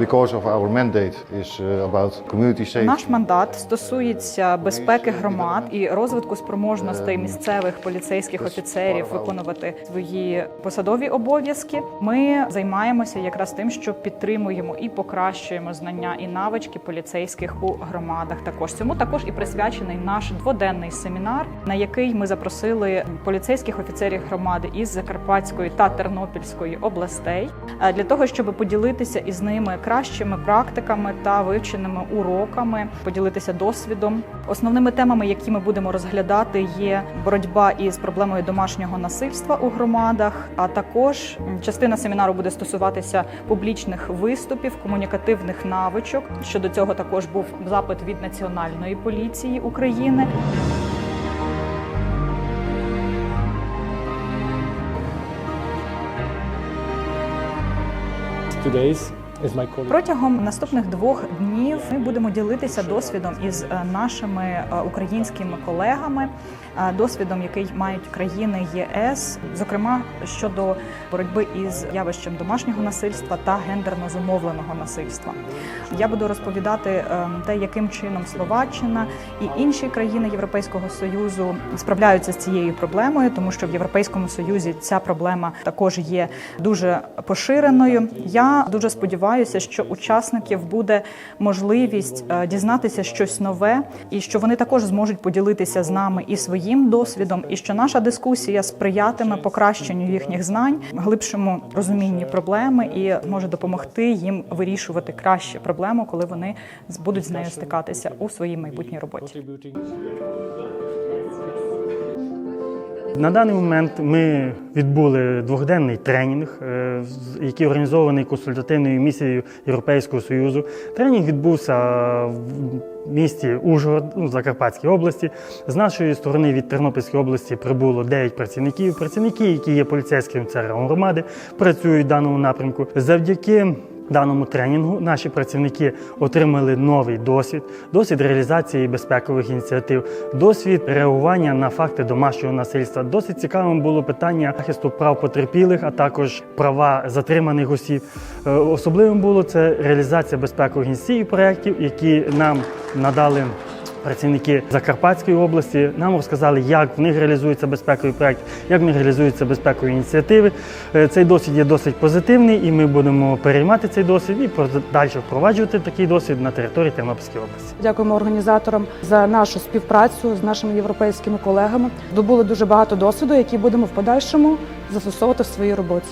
because of our mandate is uh, about community safety. Наш мандат стосується безпеки громад і розвитку спроможностей місцевих поліцейських офіцерів виконувати свої посадові обов'язки. Ми займаємося якраз тим, що підтримуємо і покращуємо знання і навички поліцейських у громадах. Також цьому також і присвячений наш дводенний семінар, на який ми запросили поліцейських офіцерів громади із Закарпатської та Тернопільської областей е, для того, щоб поділитися із ними кращими практиками та вивченими уроками, поділитися досвідом. Основними темами, які ми будемо розглядати, є боротьба із проблемою домашнього насильства у громадах. А також частина семінару буде стосуватися публічних виступів, комунікативних навичок. Щодо цього також був запит від Національної поліції України. Colleague. Протягом наступних двох днів ми будемо ділитися досвідом із е, нашими е, українськими колегами, е, досвідом, який мають країни ЄС, зокрема щодо боротьби із явищем домашнього насильства та гендерно зумовленого насильства. Я буду розповідати те, яким чином Словаччина і інші країни Європейського союзу справляються з цією проблемою, тому що в Європейському Союзі ця проблема також є дуже поширеною. Я дуже сподіваюся, що учасників буде можливість е, дізнатися щось нове, і що вони також зможуть поділитися з нами і своїм досвідом, і що наша дискусія сприятиме покращенню їхніх знань, глибшому розумінні проблеми і може допомогти їм вирішувати краще проблему, коли вони будуть з нею стикатися у своїй майбутній роботі. На даний момент ми відбули двохденний тренінг, е, який організований консультативною місією Європейського Союзу. Тренінг відбувся в місті Ужгород, ну, Закарпатській області. З нашої сторони від Тернопільської області прибуло 9 працівників. Працівники, які є поліцейським центром громади, працюють в даному напрямку. Завдяки даному тренінгу наші працівники отримали новий досвід, досвід реалізації безпекових ініціатив, досвід реагування на факти домашнього насильства. Досить цікавим було питання захисту прав потерпілих, а також права затриманих осіб. Е, Особливим було це реалізація безпекових ініціатив проєктів, які нам надали. Працівники Закарпатської області нам розказали, як в них реалізується безпековий проект, як в них реалізуються безпекові ініціативи. Е, Цей досвід є досить позитивний, і ми будемо переймати цей досвід і далі впроваджувати такий досвід на території Тернопільської області. Дякуємо організаторам за нашу співпрацю з нашими європейськими колегами. Добули дуже багато досвіду, який будемо в подальшому застосовувати в своїй роботі.